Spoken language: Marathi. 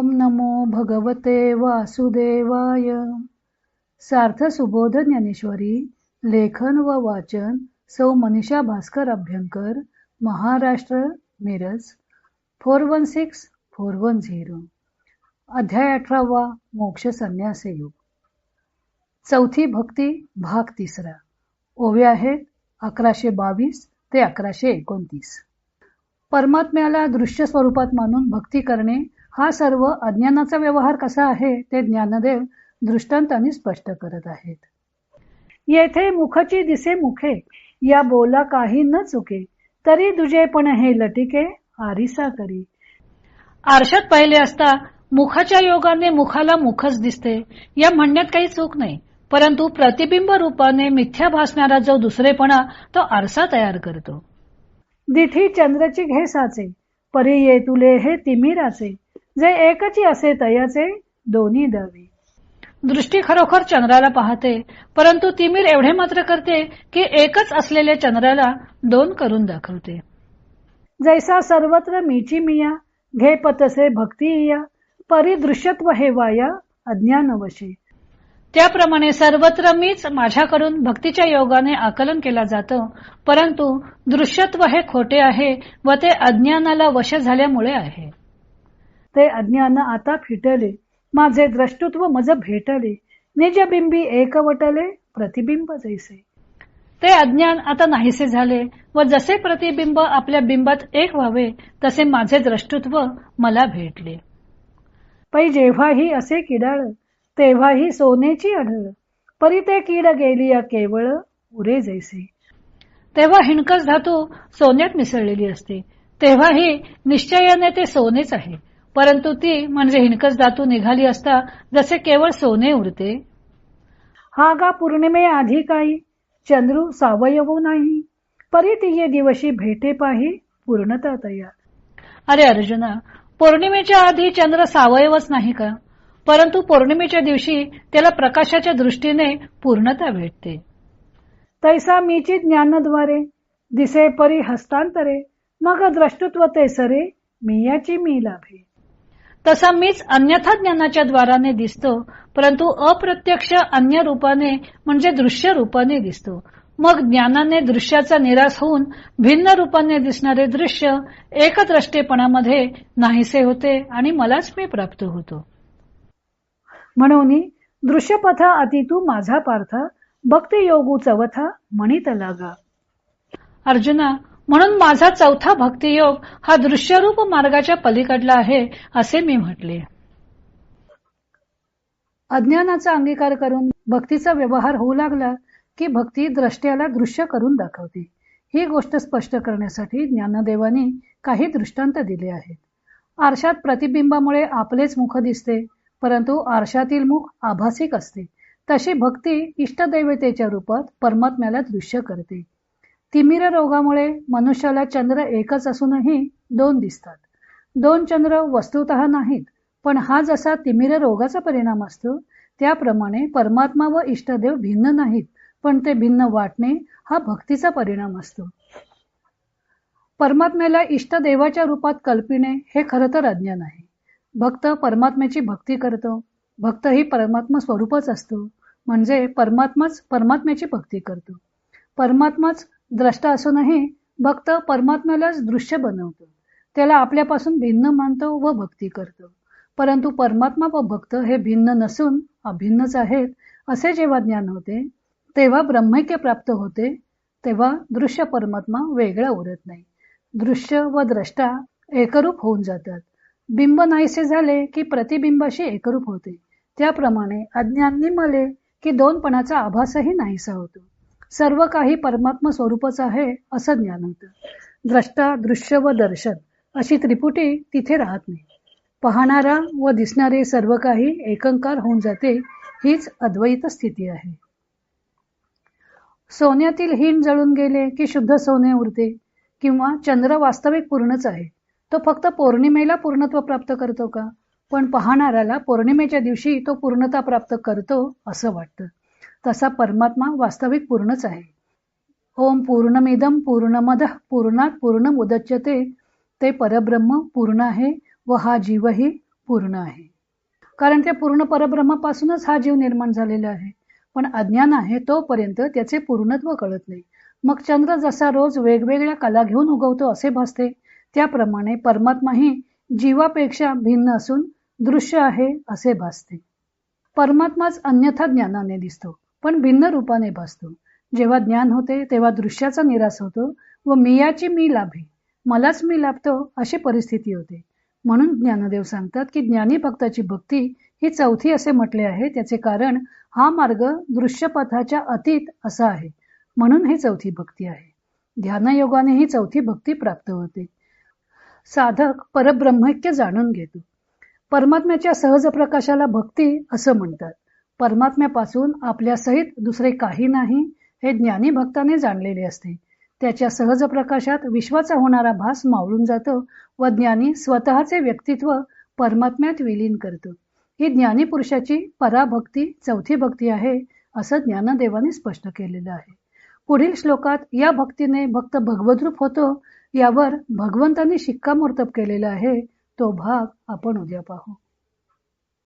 ओम नमो भगवते वासुदेवाय. सार्थ सुबोध ज्ञानेश्वरी लेखन व वाचन सौ Manisha Bhaskar Abhyankar Maharashtra Miraj four one six four one zero. अध्याय अठरावा मोक्ष संन्यास योग. चौथी भक्ती भाग तिसरा. ओवे आहेत अकराशे बावीस ते अकराशे एकोणतीस. परमात्म्याला दृश्य स्वरूपात मानून भक्ती करणे हा सर्व अज्ञानाचा व्यवहार कसा आहे ते ज्ञानदेव दृष्टांताने स्पष्ट करत आहेत. येथे मुखची दिसे मुखे या बोला काही न चुके तरी दुजेपण हे लटिके आरिसा करी. आरशात पाहिले असता मुखाच्या योगाने मुखाला मुखच दिसते या म्हणण्यात काही चूक नाही परंतु प्रतिबिंब रूपाने मिथ्या भासणारा जो दुसरेपणा तो आरसा तयार करतो. दिठी चंद्रची घेसाचे परी ये तुले हे तिमिराचे जे एकची असे तयाचे दोन्ही दवे. दृष्टी खरोखर चंद्राला पाहते परंतु तिमीर एवढे मात्र करते की एकच असलेल्या चंद्राला दोन करून दाखवते. जैसा सर्वत्र मीची मिया घे पतसे भक्ती या परिदृश्यत्व हे वाया अज्ञानवशे. त्याप्रमाणे सर्वत्र मीच माझ्याकडून भक्तीच्या योगाने आकलन केला जातं परंतु दृश्यत्व हे खोटे आहे व ते अज्ञानाला वश झाल्यामुळे आहे. ते अज्ञान आता फिटले. माझे द्रष्टुत्व मज भेटले. निजबिंबी एकवटले प्रतिबिंब जैसे. ते अज्ञान आता नाहीसे झाले व जसे प्रतिबिंब आपल्या बिंबात एक व्हावे तसे माझे द्रष्टुत्व मला भेटले. पै जेव्हाही असे किडाळ तेव्हाही सोनेची आढळ. परी ते कीड गेली केवळ उरे जैसे. तेव्हा हिणकस धातू सोन्यात मिसळलेली असते. तेव्हाही निश्चयाने ते सोनेच आहे. परंतु ती म्हणजे हिणकस धातू निघाली असता जसे केवळ सोने उरते. हा गा पौर्णिमे आधी काही चंद्रू सावयव नाही. परी तिये दिवशी भेटे पाही पूर्णता तयार अरे अर्जुना पौर्णिमेच्या आधी चंद्र सावयवच नाही का? परंतु पौर्णिमेच्या दिवशी त्याला प्रकाशाच्या दृष्टीने पूर्णता भेटते. तैसा मीची ज्ञानद्वारे दिसे परी हस्तांतरे मग द्रष्टुत्व ते सरे मियाची मी लाभे. तसा मीच अन्यथा ज्ञानाच्या द्वाराने दिसतो परंतु अप्रत्यक्ष अन्य रूपाने म्हणजे दृश्य रूपाने दिसतो. मग ज्ञानाने दृश्याचा निराश होऊन भिन्न रूपाने दिसणारे दृश्य एकद्रष्टेपणामध्ये नाहीसे होते आणि मलाच मी प्राप्त होतो. म्हणून दृश्यपथा अति तू माझा पार्थ भक्ती योगू चवथा म्हणित लागा अर्जुना म्हणून माझा चौथा भक्तियोग हा दृश्यरूप मार्गाच्या पलीकडला आहे असे मी म्हटले. अज्ञानाचा अंगीकार करून भक्तीचा व्यवहार होऊ लागला की भक्ती द्रष्ट्याला दृश्य करून दाखवते. ही गोष्ट स्पष्ट करण्यासाठी ज्ञानदेवानी काही दृष्टांत दिले आहेत. आरशात प्रतिबिंबामुळे आपलेच मुख दिसते परंतु आरशातील मुख आभासिक असते. तशी भक्ती इष्टदैवतेच्या रूपात परमात्म्याला दृश्य करते. तिमिर रोगामुळे मनुष्याला चंद्र एकच असूनही दोन दिसतात. दोन चंद्र वस्तुत नाहीत पण हा जसा तिमिर रोगाचा परिणाम असतो त्याप्रमाणे परमात्मा व इष्टदेव भिन्न नाहीत पण ते भिन्न वाटणे हा भक्तीचा परिणाम असतो. परमात्म्याला इष्टदेवाच्या रूपात कल्पिणे हे खरं तर अज्ञान आहे. भक्त परमात्म्याची भक्ती करतो भक्त ही परमात्मा स्वरूपच असतो म्हणजे परमात्माच परमात्म्याची भक्ती करतो. परमात्माच द्रष्टा असूनही भक्त परमात्म्यालाच दृश्य बनवतो. त्याला आपल्यापासून भिन्न मानतो व भक्ती करतो. परंतु परमात्मा व भक्त हे भिन्न नसून अभिन्नच आहेत असे जेव्हा ज्ञान होते तेव्हा ब्रह्मैक्य प्राप्त होते तेव्हा दृश्य परमात्मा वेगळा उरत नाही. दृश्य व द्रष्टा एकरूप होऊन जातात. बिंब नाहीसे झाले की प्रतिबिंबाशी एकरूप होते. त्याप्रमाणे अज्ञान निमले की दोनपणाचा आभासही नाहीसा होतो. सर्व काही परमात्मा स्वरूपच आहे असं ज्ञान होतं. द्रष्टा दृश्य व दर्शन अशी त्रिपुटी तिथे राहत नाही. पाहणारा व दिसणारे सर्व काही एकंकार होऊन जाते हीच अद्वैत स्थिती आहे. सोन्यातील हिम जळून गेले की शुद्ध सोने उरते किंवा चंद्र वास्तविक पूर्णच आहे. तो फक्त पौर्णिमेला पूर्णत्व प्राप्त करतो का? पण पाहणाऱ्याला पौर्णिमेच्या दिवशी तो पूर्णता प्राप्त करतो असं वाटतं. तसा परमात्मा वास्तविक पूर्णच आहे. ओम पूर्णमिदम पूर्णमद पूर्णात पूर्ण मुदच्यते ते परब्रह्म पूर्ण आहे व हा जीवही पूर्ण आहे. कारण त्या पूर्ण परब्रह्मापासूनच हा जीव निर्माण झालेला आहे. पण अज्ञान आहे तोपर्यंत त्याचे पूर्णत्व कळत नाही. मग चंद्र जसा रोज वेगवेगळ्या कला घेऊन उगवतो असे भासते त्याप्रमाणे परमात्माही जीवापेक्षा भिन्न असून दृश्य आहे असे भासते. परमात्माच अन्यथा ज्ञानाने दिसतो. पण भिन्न रूपाने भासतो. जेव्हा ज्ञान होते तेव्हा दृश्याचा निराश होतो व मियाची मी लाभे. मलाच मी लाभतो अशी परिस्थिती होते. म्हणून ज्ञानदेव सांगतात की ज्ञानी भक्ताची भक्ती ही चौथी असे म्हटले आहे. त्याचे कारण हा मार्ग दृश्यपथाच्या अतीत असा आहे. म्हणून ही चौथी भक्ती आहे. ध्यानयोगाने ही चौथी भक्ती प्राप्त होते. साधक परब्रह्मैक्य जाणून घेतो. परमात्म्याच्या सहज प्रकाशाला भक्ती असं म्हणतात. परमात्म्यापासून आपल्या सहित दुसरे काही नाही हे ज्ञानी भक्ताने जाणलेले असते. त्याच्या सहज प्रकाशात विश्वाचा होणारा भास मावळून जातो व ज्ञानी स्वतःचे व्यक्तित्व परमात्म्यात विलीन करतो. ही ज्ञानी पुरुषाची पराभक्ती चौथी भक्ती आहे असं ज्ञानदेवाने स्पष्ट केलेलं आहे. पुढील श्लोकात या भक्तीने भक्त भगवद्रूप होतो यावर भगवंतांनी शिक्कामोर्तब केलेला आहे. तो भाग आपण उद्या पाहू.